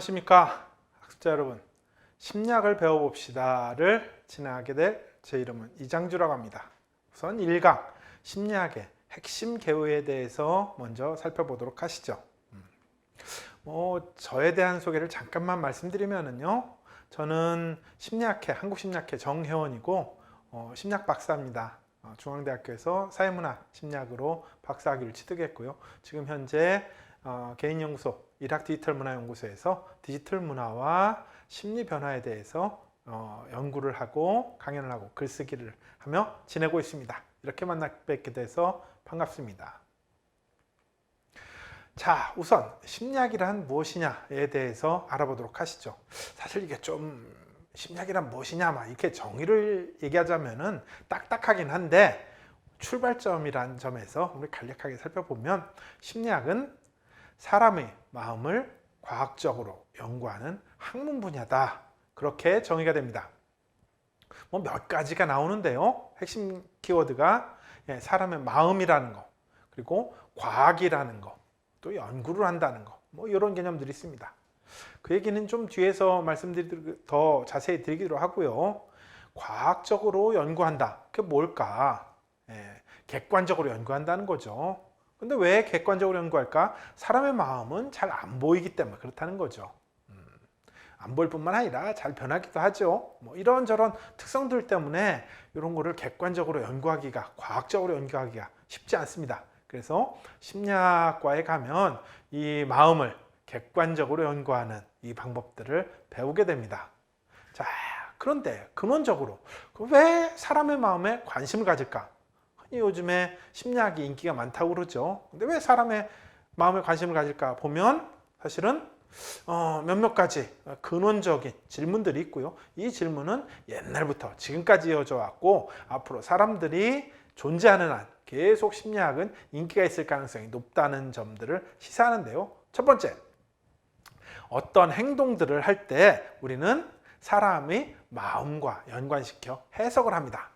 안녕하십니까 학습자 여러분. 심리학을 배워봅시다를 진행하게 될 제 이름은 이장주라고 합니다. 우선 1강 심리학의 핵심 개요에 대해서 먼저 살펴보도록 하시죠. 음. 뭐 저에 대한 소개를 잠깐만 말씀드리면은요 저는 심리학회 한국심리학회 정회원이고 어, 심리학 박사입니다. 어, 중앙대학교에서 사회문화 심리학으로 박사학위를 취득했고요. 지금 현재 어, 개인연구소 일학 디지털 문화 연구소에서 디지털 문화와 심리 변화에 대해서 어, 연구를 하고 강연을 하고 글쓰기를 하며 지내고 있습니다. 이렇게 만나 뵙게 돼서 반갑습니다. 자, 우선 심리학이란 무엇이냐에 대해서 알아보도록 하시죠. 사실 이게 좀 심리학이란 무엇이냐 막 이렇게 정의를 얘기하자면은 딱딱하긴 한데 출발점이란 점에서 우리 간략하게 살펴보면 심리학은 사람의 마음을 과학적으로 연구하는 학문 분야다. 그렇게 정의가 됩니다. 뭐 몇 가지가 나오는데요. 핵심 키워드가 예, 사람의 마음이라는 거, 그리고 과학이라는 거, 또 연구를 한다는 거, 뭐 이런 개념들이 있습니다. 그 얘기는 좀 뒤에서 말씀드리도록 더 자세히 드리기로 하고요. 과학적으로 연구한다. 그게 뭘까? 예, 객관적으로 연구한다는 거죠. 근데 왜 객관적으로 연구할까? 사람의 마음은 잘 안 보이기 때문에 그렇다는 거죠. 음, 안 보일 뿐만 아니라 잘 변하기도 하죠. 뭐 이런저런 특성들 때문에 이런 거를 객관적으로 연구하기가, 과학적으로 연구하기가 쉽지 않습니다. 그래서 심리학과에 가면 이 마음을 객관적으로 연구하는 이 방법들을 배우게 됩니다. 자, 그런데 근원적으로 왜 사람의 마음에 관심을 가질까? 요즘에 심리학이 인기가 많다고 그러죠. 근데 왜 사람의 마음에 관심을 가질까 보면 사실은 어, 몇몇 가지 근원적인 질문들이 있고요. 이 질문은 옛날부터 지금까지 이어져 왔고 앞으로 사람들이 존재하는 한 계속 심리학은 인기가 있을 가능성이 높다는 점들을 시사하는데요. 첫 번째, 어떤 행동들을 할 때 우리는 사람의 마음과 연관시켜 해석을 합니다.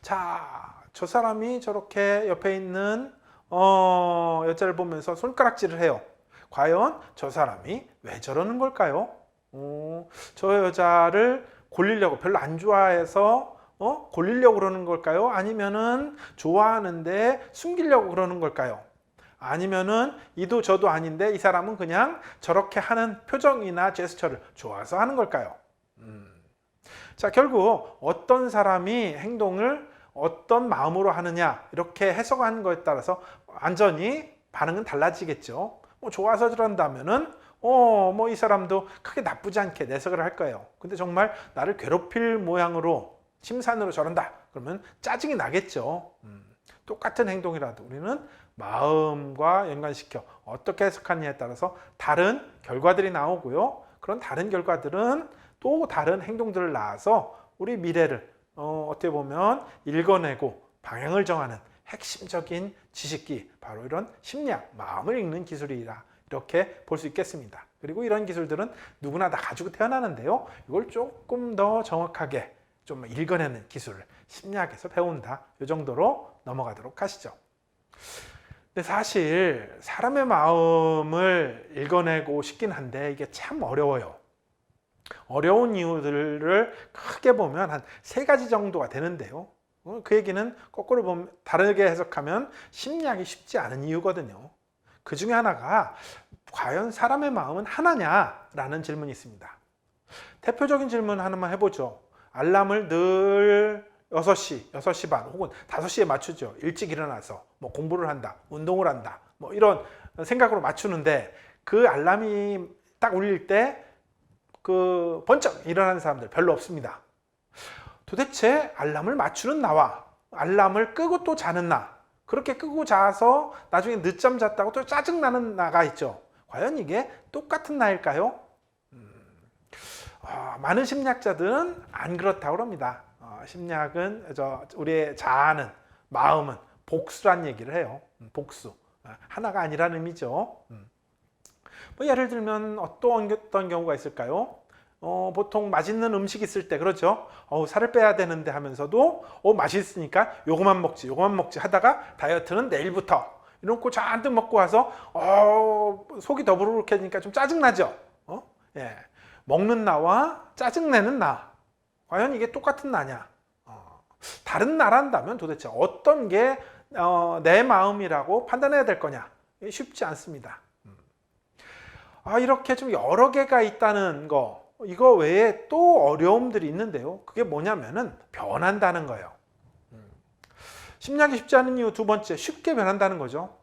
자, 저 사람이 저렇게 옆에 있는 어, 여자를 보면서 손가락질을 해요. 과연 저 사람이 왜 저러는 걸까요? 어, 저 여자를 골리려고 별로 안 좋아해서 어? 골리려고 그러는 걸까요? 아니면은 좋아하는데 숨기려고 그러는 걸까요? 아니면은 이도 저도 아닌데 이 사람은 그냥 저렇게 하는 표정이나 제스처를 좋아서 하는 걸까요? 음. 자, 결국 어떤 사람이 행동을 어떤 마음으로 하느냐 이렇게 해석하는 거에 따라서 완전히 반응은 달라지겠죠. 뭐 좋아서 저런다면은 어 뭐 이 사람도 크게 나쁘지 않게 내석을 할 거예요. 근데 정말 나를 괴롭힐 모양으로 심산으로 저런다 그러면 짜증이 나겠죠. 음, 똑같은 행동이라도 우리는 마음과 연관시켜 어떻게 해석하느냐에 따라서 다른 결과들이 나오고요. 그런 다른 결과들은 또 다른 행동들을 낳아서 우리 미래를 어, 어떻게 보면 읽어내고 방향을 정하는 핵심적인 지식기 바로 이런 심리학, 마음을 읽는 기술이라 이렇게 볼 수 있겠습니다. 그리고 이런 기술들은 누구나 다 가지고 태어나는데요. 이걸 조금 더 정확하게 좀 읽어내는 기술을 심리학에서 배운다. 이 정도로 넘어가도록 하시죠. 근데 사실 사람의 마음을 읽어내고 싶긴 한데 이게 참 어려워요. 어려운 이유들을 크게 보면 한 세 가지 정도가 되는데요. 어, 그 얘기는 거꾸로 보면 다르게 해석하면 심리학이 쉽지 않은 이유거든요. 그 중에 하나가 과연 사람의 마음은 하나냐라는 질문이 있습니다. 대표적인 질문 하나만 해보죠. 알람을 늘 6시, 6시 반 혹은 5시에 맞추죠. 일찍 일어나서 뭐 공부를 한다, 운동을 한다, 뭐 이런 생각으로 맞추는데 그 알람이 딱 울릴 때 그 번쩍 일어나는 사람들 별로 없습니다. 도대체 알람을 맞추는 나와 알람을 끄고 또 자는 나 그렇게 끄고 자서 나중에 늦잠 잤다고 또 짜증나는 나가 있죠. 과연 이게 똑같은 나일까요? 음, 어, 많은 심리학자들은 안 그렇다고 합니다. 어, 심리학은 저 우리의 자아는 마음은 복수란 얘기를 해요. 음, 복수 어, 하나가 아니라는 의미죠. 음. 뭐 예를 들면 어떤 어떤 경우가 있을까요? 어, 보통 맛있는 음식 있을 때 그렇죠. 어, 살을 빼야 되는데 하면서도 어, 맛있으니까 요거만 먹지, 요거만 먹지 하다가 다이어트는 내일부터 이런 거 잔뜩 먹고 와서 어, 속이 더부룩해지니까 좀 짜증 나죠. 어? 예, 먹는 나와 짜증 내는 나. 과연 이게 똑같은 나냐? 어, 다른 나란다면 도대체 어떤 게 어, 내 마음이라고 판단해야 될 거냐? 쉽지 않습니다. 음. 아, 이렇게 좀 여러 개가 있다는 거, 이거 외에 또 어려움들이 있는데요. 그게 뭐냐면은 변한다는 거예요. 음. 심리학이 쉽지 않은 이유 두 번째, 쉽게 변한다는 거죠.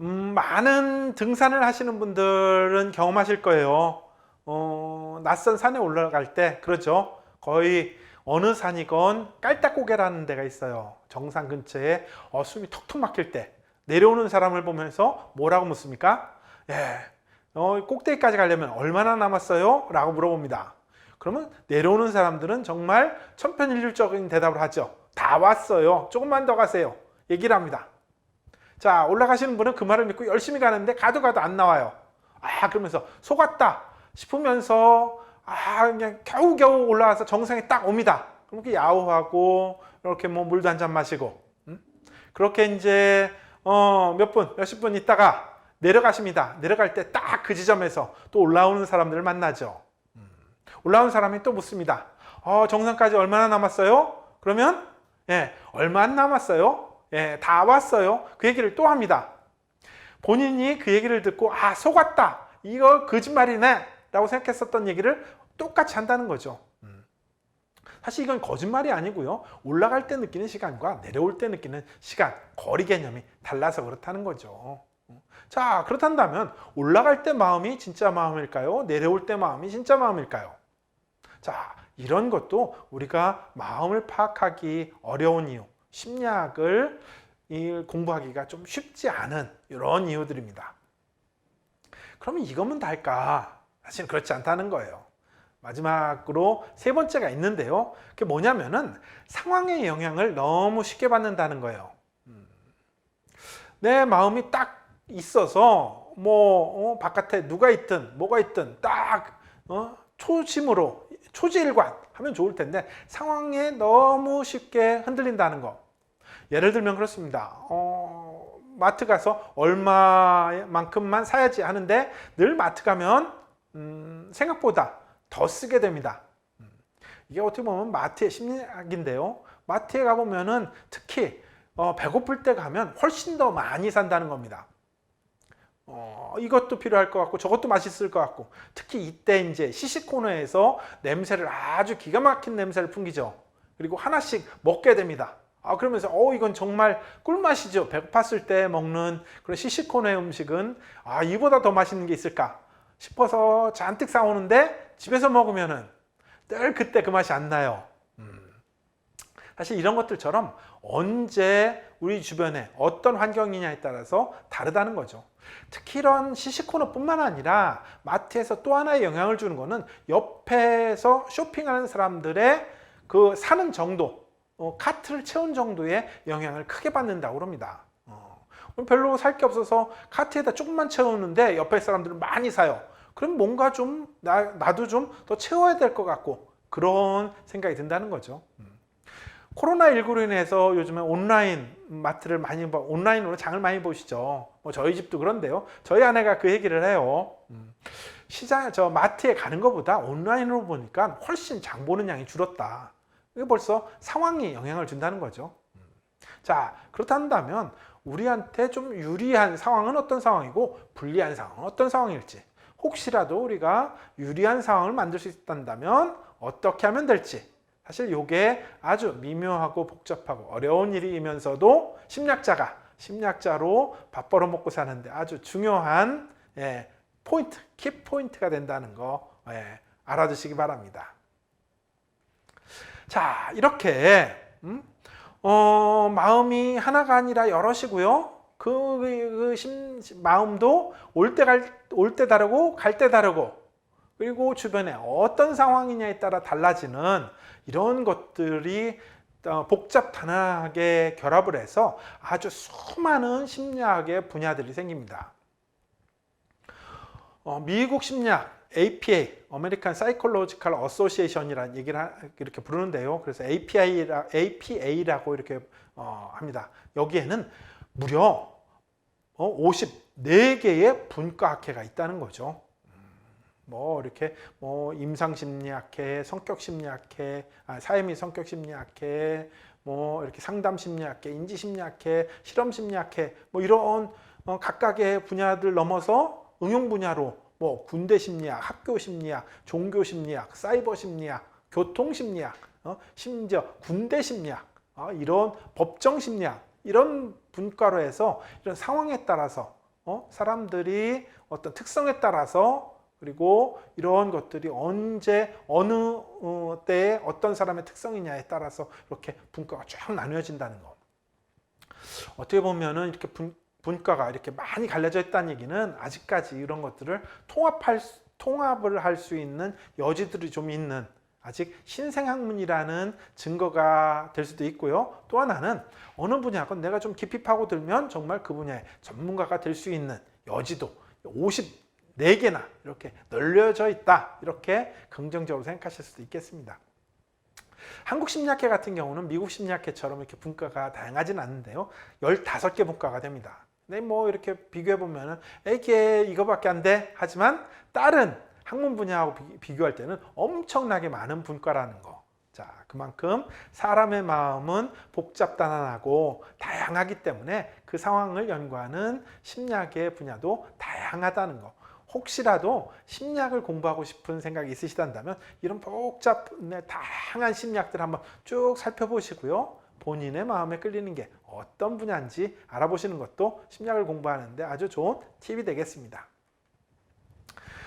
음, 많은 등산을 하시는 분들은 경험하실 거예요. 어, 낯선 산에 올라갈 때, 그렇죠. 거의 어느 산이건 깔딱고개라는 데가 있어요. 정상 근처에 어, 숨이 턱턱 막힐 때 내려오는 사람을 보면서 뭐라고 묻습니까? 예, 어, 꼭대기까지 가려면 얼마나 남았어요? 라고 물어봅니다. 그러면 내려오는 사람들은 정말 천편일률적인 대답을 하죠. 다 왔어요. 조금만 더 가세요. 얘기를 합니다. 자, 올라가시는 분은 그 말을 믿고 열심히 가는데 가도 가도 안 나와요. 아, 그러면서 속았다 싶으면서 아, 그냥 겨우겨우 올라와서 정상에 딱 옵니다. 그럼 이렇게 야호하고 이렇게 뭐 물도 한 잔 마시고 음? 그렇게 이제 어, 몇 분, 몇십 분 있다가 내려가십니다. 내려갈 때 딱 그 지점에서 또 올라오는 사람들을 만나죠. 음. 올라온 사람이 또 묻습니다. 어, 정상까지 얼마나 남았어요? 그러면 예, 얼마 안 남았어요? 예, 다 왔어요. 그 얘기를 또 합니다. 본인이 그 얘기를 듣고 아 속았다. 이거 거짓말이네. 라고 생각했었던 얘기를 똑같이 한다는 거죠. 음. 사실 이건 거짓말이 아니고요. 올라갈 때 느끼는 시간과 내려올 때 느끼는 시간, 거리 개념이 달라서 그렇다는 거죠. 음. 자, 그렇단다면 올라갈 때 마음이 진짜 마음일까요? 내려올 때 마음이 진짜 마음일까요? 자, 이런 것도 우리가 마음을 파악하기 어려운 이유, 심리학을 이 공부하기가 좀 쉽지 않은 이런 이유들입니다. 그러면 이거면 달까? 사실 그렇지 않다는 거예요. 마지막으로 세 번째가 있는데요. 그게 뭐냐면은 상황의 영향을 너무 쉽게 받는다는 거예요. 음. 내 마음이 딱 있어서 뭐 어, 바깥에 누가 있든 뭐가 있든 딱 어, 초심으로 초지일관 하면 좋을 텐데 상황에 너무 쉽게 흔들린다는 거. 예를 들면 그렇습니다. 어, 마트 가서 얼마만큼만 사야지 하는데 늘 마트 가면 음, 생각보다 더 쓰게 됩니다. 음, 이게 어떻게 보면 마트의 심리학인데요. 마트에 가보면은 특히 어, 배고플 때 가면 훨씬 더 많이 산다는 겁니다. 어, 이것도 필요할 것 같고 저것도 맛있을 것 같고 특히 이때 이제 시식 코너에서 냄새를 아주 기가 막힌 냄새를 풍기죠. 그리고 하나씩 먹게 됩니다. 아 그러면서 어 이건 정말 꿀맛이죠. 배고팠을 때 먹는 그런 시식 코너의 음식은 아 이보다 더 맛있는 게 있을까 싶어서 잔뜩 사오는데 집에서 먹으면은 늘 그때 그 맛이 안 나요. 음. 사실 이런 것들처럼 언제 우리 주변에 어떤 환경이냐에 따라서 다르다는 거죠. 특히 이런 시식 코너뿐만 아니라 마트에서 또 하나의 영향을 주는 거는 옆에서 쇼핑하는 사람들의 그 사는 정도, 어, 카트를 채운 정도의 영향을 크게 받는다고 합니다. 어, 별로 살 게 없어서 카트에다 조금만 채우는데 옆에 사람들은 많이 사요. 그럼 뭔가 좀 나, 나도 좀 더 채워야 될 것 같고 그런 생각이 든다는 거죠. 음. 코로나19로 인해서 요즘에 온라인 마트를 많이 봐, 온라인으로 장을 많이 보시죠. 뭐 저희 집도 그런데요. 저희 아내가 그 얘기를 해요. 음. 시장, 저 마트에 가는 것보다 온라인으로 보니까 훨씬 장 보는 양이 줄었다. 이게 벌써 상황이 영향을 준다는 거죠. 음. 자, 그렇다면 우리한테 좀 유리한 상황은 어떤 상황이고 불리한 상황은 어떤 상황일지 혹시라도 우리가 유리한 상황을 만들 수 있다면 어떻게 하면 될지 사실 이게 아주 미묘하고 복잡하고 어려운 일이면서도 심리학자가 심리학자로 밥 벌어 먹고 사는데 아주 중요한 예, 포인트, 키 포인트가 된다는 거 예, 알아두시기 바랍니다. 자, 이렇게 음? 어, 마음이 하나가 아니라 여럿이고요. 그, 그 심, 마음도 올 때 갈, 올 때 다르고 갈 때 다르고 그리고 주변에 어떤 상황이냐에 따라 달라지는 이런 것들이 어, 복잡단하게 결합을 해서 아주 수많은 심리학의 분야들이 생깁니다. 어, 미국 심리학 APA, American Psychological Association이라는 얘기를 하, 이렇게 부르는데요. 그래서 API라, APA라고 이렇게 어, 합니다. 여기에는 무려 어, 54개의 분과학회가 있다는 거죠. 뭐 이렇게 뭐 임상 심리학회, 성격 심리학회, 아, 사회미 성격 심리학회, 뭐 이렇게 상담 심리학회, 인지 심리학회, 실험 심리학회 뭐 이런 어, 각각의 분야들 넘어서 응용 분야로 뭐 군대 심리학, 학교 심리학, 종교 심리학, 사이버 심리학, 교통 심리학, 어, 심지어 군대 심리학, 어, 이런 법정 심리학 이런 분과로 해서 이런 상황에 따라서 어, 사람들이 어떤 특성에 따라서 그리고 이런 것들이 언제 어느 어, 때에 어떤 사람의 특성이냐에 따라서 이렇게 분과가 쫙 나뉘어진다는 거. 어떻게 보면은 이렇게 분, 분과가 이렇게 많이 갈려져 있다는 얘기는 아직까지 이런 것들을 통합할 수- 통합을 할 수 있는 여지들이 좀 있는 아직 신생학문이라는 증거가 될 수도 있고요. 또 하나는 어느 분야건 내가 좀 깊이 파고들면 정말 그 분야의 전문가가 될 수 있는 여지도 54개나 이렇게 널려져 있다. 이렇게 긍정적으로 생각하실 수도 있겠습니다. 한국 심리학회 같은 경우는 미국 심리학회처럼 이렇게 분과가 다양하진 않는데요. 15개 분과가 됩니다. 근데 뭐 이렇게 비교해 보면은 이게 이거밖에 안 돼. 하지만 다른 학문 분야하고 비- 비교할 때는 엄청나게 많은 분과라는 거. 자, 그만큼 사람의 마음은 복잡다단하고 다양하기 때문에 그 상황을 연구하는 심리학의 분야도 다양하다는 거. 혹시라도 심리학을 공부하고 싶은 생각이 있으시다면 이런 복잡, 네, 다양한 심리학들 한번 쭉 살펴보시고요. 본인의 마음에 끌리는 게 어떤 분야인지 알아보시는 것도 심리학을 공부하는데 아주 좋은 팁이 되겠습니다.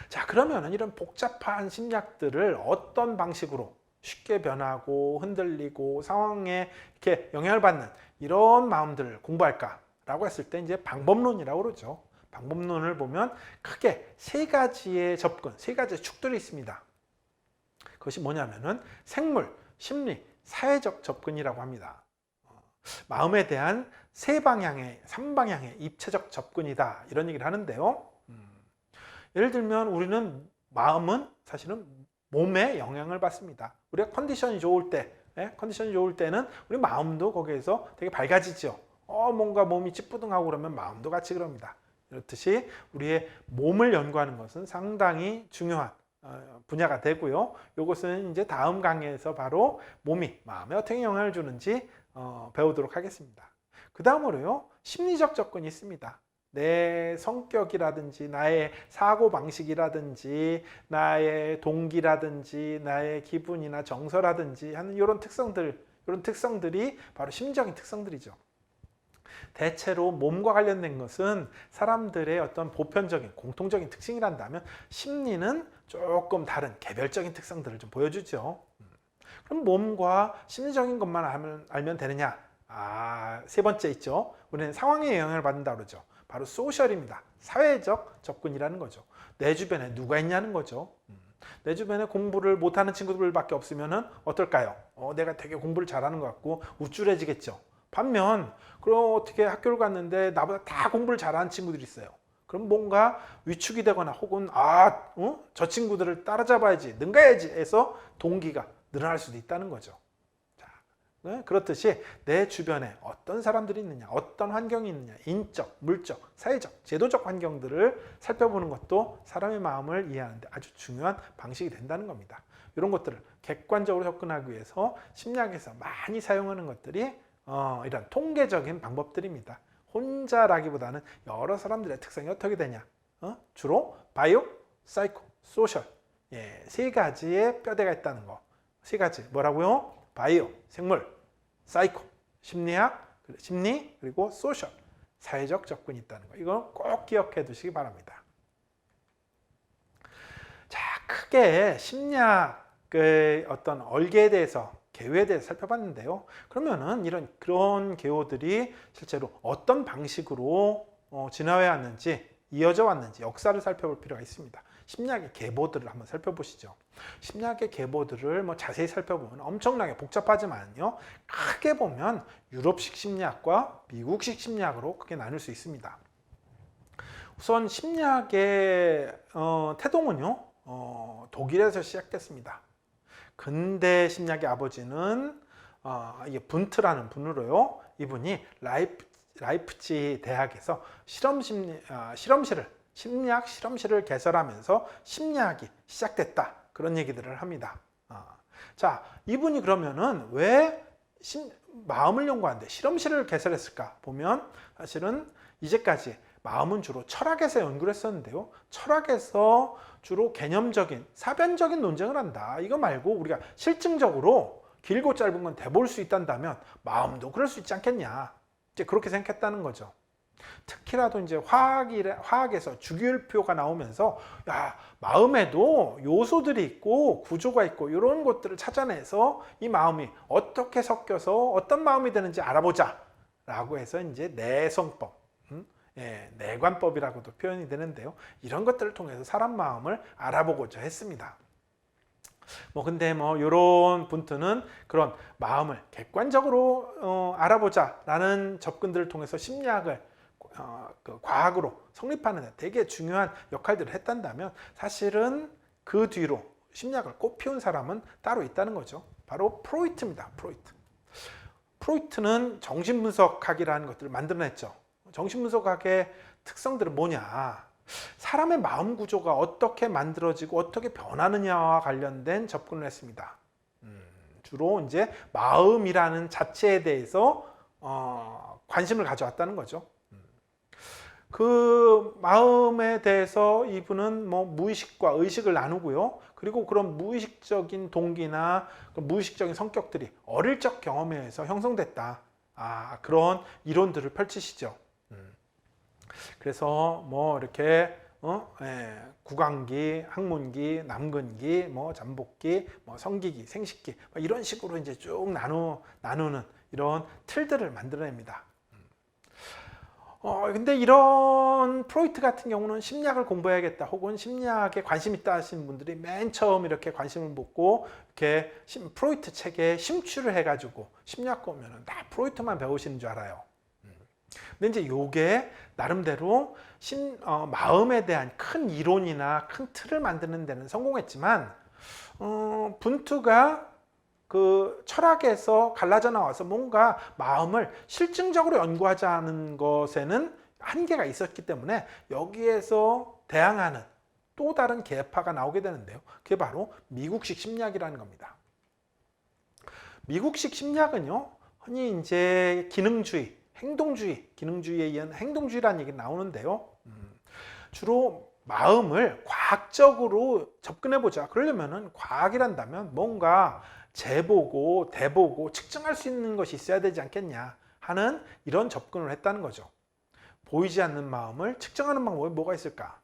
자, 그러면 이런 복잡한 심리학들을 어떤 방식으로 쉽게 변하고 흔들리고 상황에 이렇게 영향을 받는 이런 마음들을 공부할까 라고 했을 때 이제 방법론이라고 그러죠. 방법론을 보면 크게 세 가지의 접근, 세 가지의 축들이 있습니다. 그것이 뭐냐면은 생물, 심리, 사회적 접근이라고 합니다. 어, 마음에 대한 세 방향의, 삼 방향의 입체적 접근이다. 이런 얘기를 하는데요. 음, 예를 들면 우리는 마음은 사실은 몸에 영향을 받습니다. 우리가 컨디션이 좋을 때, 예? 컨디션이 좋을 때는 우리 마음도 거기에서 되게 밝아지죠. 어, 뭔가 몸이 찌뿌둥하고 그러면 마음도 같이 그럽니다. 이렇듯이 우리의 몸을 연구하는 것은 상당히 중요한 어, 분야가 되고요. 이것은 이제 다음 강의에서 바로 몸이 마음에 어떻게 영향을 주는지 어, 배우도록 하겠습니다. 그 다음으로요, 심리적 접근이 있습니다. 내 성격이라든지 나의 사고 방식이라든지 나의 동기라든지 나의 기분이나 정서라든지 하는 이런 특성들 이런 특성들이 바로 심리적인 특성들이죠. 대체로 몸과 관련된 것은 사람들의 어떤 보편적인 공통적인 특징이란다면 심리는 조금 다른 개별적인 특성들을 좀 보여주죠. 음. 그럼 몸과 심리적인 것만 알면, 알면 되느냐? 아, 세 번째 있죠. 우리는 상황에 영향을 받는다 그러죠. 바로 소셜입니다. 사회적 접근이라는 거죠. 내 주변에 누가 있냐는 거죠. 음. 내 주변에 공부를 못하는 친구들밖에 없으면 어떨까요? 어, 내가 되게 공부를 잘하는 것 같고 우쭐해지겠죠. 반면 그럼 어떻게 학교를 갔는데 나보다 다 공부를 잘하는 친구들이 있어요. 그럼 뭔가 위축이 되거나 혹은 아, 어? 저 친구들을 따라잡아야지, 능가야지 해서 동기가 늘어날 수도 있다는 거죠. 자, 네? 그렇듯이 내 주변에 어떤 사람들이 있느냐, 어떤 환경이 있느냐, 인적, 물적, 사회적, 제도적 환경들을 살펴보는 것도 사람의 마음을 이해하는데 아주 중요한 방식이 된다는 겁니다. 이런 것들을 객관적으로 접근하기 위해서 심리학에서 많이 사용하는 것들이 어, 이런 통계적인 방법들입니다. 혼자라기보다는 여러 사람들의 특성이 어떻게 되냐? 어? 주로 바이오, 사이코, 소셜 예, 세 가지의 뼈대가 있다는 거. 세 가지 뭐라고요? 바이오, 생물, 사이코, 심리학, 심리 그리고 소셜 사회적 접근이 있다는 거. 이거 꼭 기억해 두시기 바랍니다. 자, 크게 심리학의 어떤 얼개에 대해서 개요에 대해서 살펴봤는데요. 그러면은 이런 그런 개요들이 실제로 어떤 방식으로 어, 진화해 왔는지 이어져 왔는지 역사를 살펴볼 필요가 있습니다. 심리학의 계보들을 한번 살펴보시죠. 심리학의 계보들을 뭐 자세히 살펴보면 엄청나게 복잡하지만요. 크게 보면 유럽식 심리학과 미국식 심리학으로 크게 나눌 수 있습니다. 우선 심리학의 어, 태동은요. 어, 독일에서 시작됐습니다. 근대 심리학의 아버지는 어, 분트라는 분으로요. 이분이 라이프, 라이프치 대학에서 실험 심리 아, 실험실을 심리학 실험실을 개설하면서 심리학이 시작됐다. 그런 얘기들을 합니다. 아, 자, 이분이 그러면은 왜 심- 마음을 연구하는데 실험실을 개설했을까? 보면 사실은 이제까지 마음은 주로 철학에서 연구를 했었는데요. 철학에서 주로 개념적인, 사변적인 논쟁을 한다. 이거 말고 우리가 실증적으로 길고 짧은 건 대볼 수 있단다면 마음도 그럴 수 있지 않겠냐. 이제 그렇게 생각했다는 거죠. 특히라도 이제 화학이 화학에서 주기율표가 나오면서 야 마음에도 요소들이 있고 구조가 있고 이런 것들을 찾아내서 이 마음이 어떻게 섞여서 어떤 마음이 되는지 알아보자라고 해서 이제 내성법, 음? 예, 내관법이라고도 표현이 되는데요. 이런 것들을 통해서 사람 마음을 알아보고자 했습니다. 뭐 근데 뭐 이런 분투는 그런 마음을 객관적으로 어, 알아보자라는 접근들을 통해서 심리학을 어, 그 과학으로 성립하는 데 되게 중요한 역할들을 했단다면 사실은 그 뒤로 심리학을 꽃피운 사람은 따로 있다는 거죠. 바로 프로이트입니다. 프로이트. 프로이트는 정신분석학이라는 것들을 만들어냈죠. 정신분석학의 특성들은 뭐냐? 사람의 마음 구조가 어떻게 만들어지고 어떻게 변하느냐와 관련된 접근을 했습니다. 음, 주로 이제 마음이라는 자체에 대해서 어, 관심을 가져왔다는 거죠. 음. 그 마음에 대해서 이분은 뭐 무의식과 의식을 나누고요. 그리고 그런 무의식적인 동기나 그 무의식적인 성격들이 어릴 적 경험에 의해서 형성됐다. 아, 그런 이론들을 펼치시죠. 음. 그래서 뭐 이렇게 어? 예, 구강기, 항문기, 남근기, 뭐 잠복기, 뭐 성기기, 생식기 뭐 이런 식으로 이제 쭉 나누 나누는 이런 틀들을 만들어냅니다. 어, 근데 이런 프로이트 같은 경우는 심리학을 공부해야겠다 혹은 심리학에 관심 있다 하시는 분들이 맨 처음 이렇게 관심을 持고 이렇게 심- 프로이트 책에 심취를 해가지고 심리학 보면은 다 프로이트만 배우시는 줄 알아요. 음. 근데 이제 요게 나름대로 심, 어, 마음에 대한 큰 이론이나 큰 틀을 만드는 데는 성공했지만 어, 분투가 그 철학에서 갈라져 나와서 뭔가 마음을 실증적으로 연구하자는 것에는 한계가 있었기 때문에 여기에서 대항하는 또 다른 계파가 나오게 되는데요. 그게 바로 미국식 심리학이라는 겁니다. 미국식 심리학은요, 흔히 이제 기능주의, 행동주의, 기능주의에 의한 행동주의라는 얘기 나오는데요. 음, 주로 마음을 과학적으로 접근해 보자. 그러려면은 과학이란다면 뭔가 재보고 대보고 측정할 수 있는 것이 있어야 되지 않겠냐 하는 이런 접근을 했다는 거죠. 보이지 않는 마음을 측정하는 방법이 뭐가 있을까?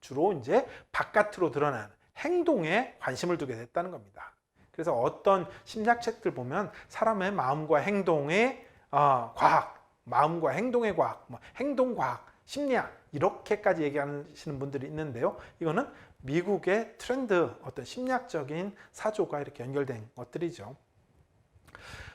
주로 이제 바깥으로 드러나는 행동에 관심을 두게 됐다는 겁니다. 그래서 어떤 심리학 책들 보면 사람의 마음과 행동의 어, 과학, 마음과 행동의 과학, 뭐 행동과학, 심리학 이렇게까지 얘기하시는 분들이 있는데요. 이거는 미국의 트렌드 어떤 심리학적인 사조가 이렇게 연결된 것들이죠.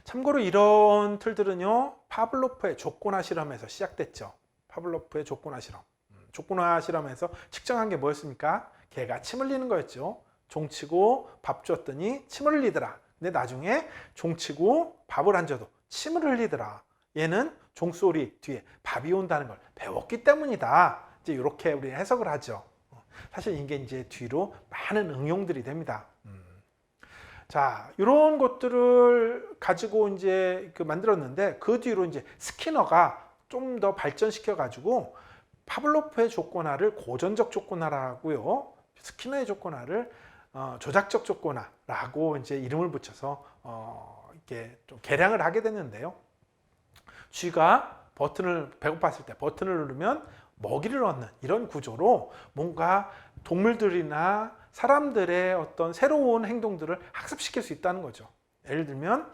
참고로 이런 틀들은요 파블로프의 조건화 실험에서 시작됐죠. 파블로프의 조건화 실험. 음, 조건화 실험에서 측정한 게 뭐였습니까? 개가 침 흘리는 거였죠. 종치고 밥 줬더니 침을 흘리더라. 근데 나중에 종치고 밥을 안 줘도 침을 흘리더라. 얘는 종소리 뒤에 밥이 온다는 걸 배웠기 때문이다. 이제 이렇게 우리 해석을 하죠. 사실 이게 이제 뒤로 많은 응용들이 됩니다. 음. 자, 이런 것들을 가지고 이제 그 만들었는데 그 뒤로 이제 스키너가 좀 더 발전시켜 가지고 파블로프의 조건화를 고전적 조건화라고요. 스키너의 조건화를 어, 조작적 조건화라고 이제 이름을 붙여서 어, 이렇게 좀 개량을 하게 됐는데요. 쥐가 버튼을 배고팠을 때 버튼을 누르면 먹이를 얻는 이런 구조로 뭔가 동물들이나 사람들의 어떤 새로운 행동들을 학습시킬 수 있다는 거죠. 예를 들면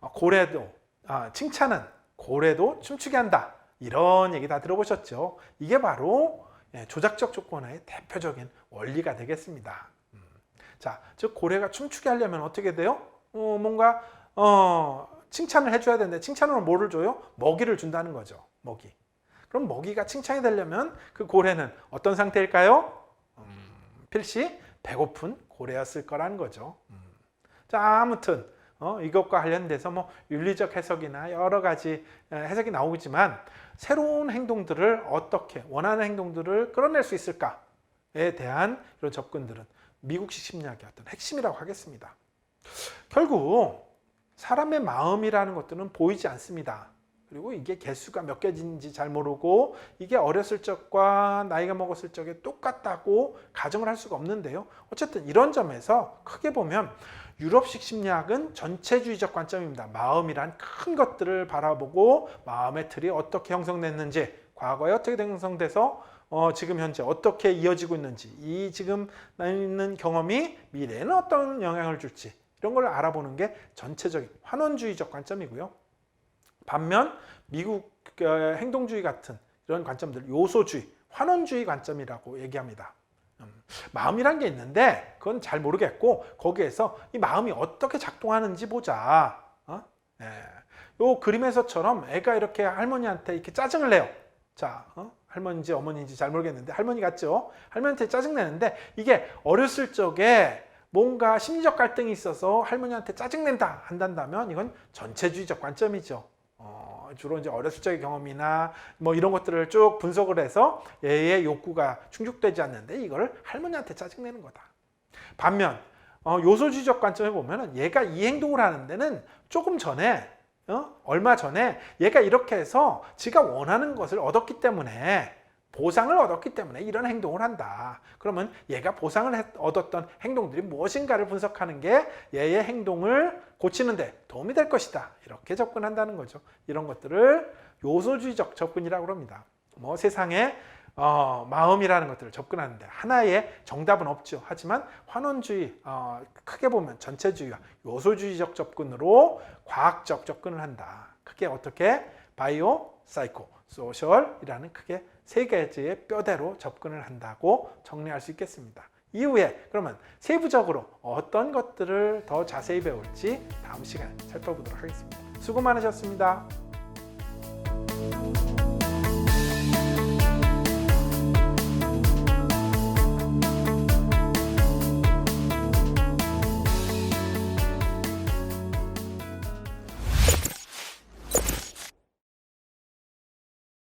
어, 고래도 아, 칭찬은 고래도 춤추게 한다. 이런 얘기 다 들어보셨죠? 이게 바로 예, 조작적 조건화의 대표적인 원리가 되겠습니다. 음. 자, 즉 고래가 춤추게 하려면 어떻게 돼요? 어, 뭔가 어, 칭찬을 해줘야 되는데 칭찬으로 뭐를 줘요? 먹이를 준다는 거죠. 먹이. 그럼 먹이가 칭찬이 되려면 그 고래는 어떤 상태일까요? 음, 필시 배고픈 고래였을 거라는 거죠. 음. 자, 아무튼 어, 이것과 관련돼서 뭐 윤리적 해석이나 여러 가지 에, 해석이 나오지만 새로운 행동들을 어떻게 원하는 행동들을 끌어낼 수 있을까에 대한 이런 접근들은 미국식 심리학의 어떤 핵심이라고 하겠습니다. 결국 사람의 마음이라는 것들은 보이지 않습니다. 그리고 이게 개수가 몇 개인지 잘 모르고 이게 어렸을 적과 나이가 먹었을 적에 똑같다고 가정을 할 수가 없는데요. 어쨌든 이런 점에서 크게 보면 유럽식 심리학은 전체주의적 관점입니다. 마음이란 큰 것들을 바라보고 마음의 틀이 어떻게 형성됐는지, 과거에 어떻게 형성돼서 어, 지금 현재 어떻게 이어지고 있는지, 이 지금 나 있는 경험이 미래에는 어떤 영향을 줄지 이런 걸 알아보는 게 전체적인 환원주의적 관점이고요. 반면 미국 어, 행동주의 같은 이런 관점들 요소주의, 환원주의 관점이라고 얘기합니다. 음, 마음이란 게 있는데 그건 잘 모르겠고 거기에서 이 마음이 어떻게 작동하는지 보자. 어? 예. 요 그림에서처럼 애가 이렇게 할머니한테 이렇게 짜증을 내요. 자, 어? 할머니인지 어머니인지 잘 모르겠는데 할머니 같죠? 할머니한테 짜증 내는데 이게 어렸을 적에 뭔가 심리적 갈등이 있어서 할머니한테 짜증 낸다 한단다면 이건 전체주의적 관점이죠. 어, 주로 이제 어렸을 적의 경험이나 뭐 이런 것들을 쭉 분석을 해서 얘의 욕구가 충족되지 않는데 이걸 할머니한테 짜증내는 거다. 반면 어, 요소주의적 관점에 보면은 얘가 이 행동을 하는 데는 조금 전에 어? 얼마 전에 얘가 이렇게 해서 지가 원하는 것을 얻었기 때문에 보상을 얻었기 때문에 이런 행동을 한다. 그러면 얘가 보상을 했- 얻었던 행동들이 무엇인가를 분석하는 게 얘의 행동을 고치는데 도움이 될 것이다. 이렇게 접근한다는 거죠. 이런 것들을 요소주의적 접근이라고 합니다. 뭐 세상에 어, 마음이라는 것들을 접근하는데 하나의 정답은 없죠. 하지만 환원주의 어, 크게 보면 전체주의와 요소주의적 접근으로 과학적 접근을 한다. 크게 어떻게 바이오, 사이코, 소셜이라는 크게 세 가지의 뼈대로 접근을 한다고 정리할 수 있겠습니다. 이후에 그러면 세부적으로 어떤 것들을 더 자세히 배울지 다음 시간에 살펴보도록 하겠습니다. 수고 많으셨습니다.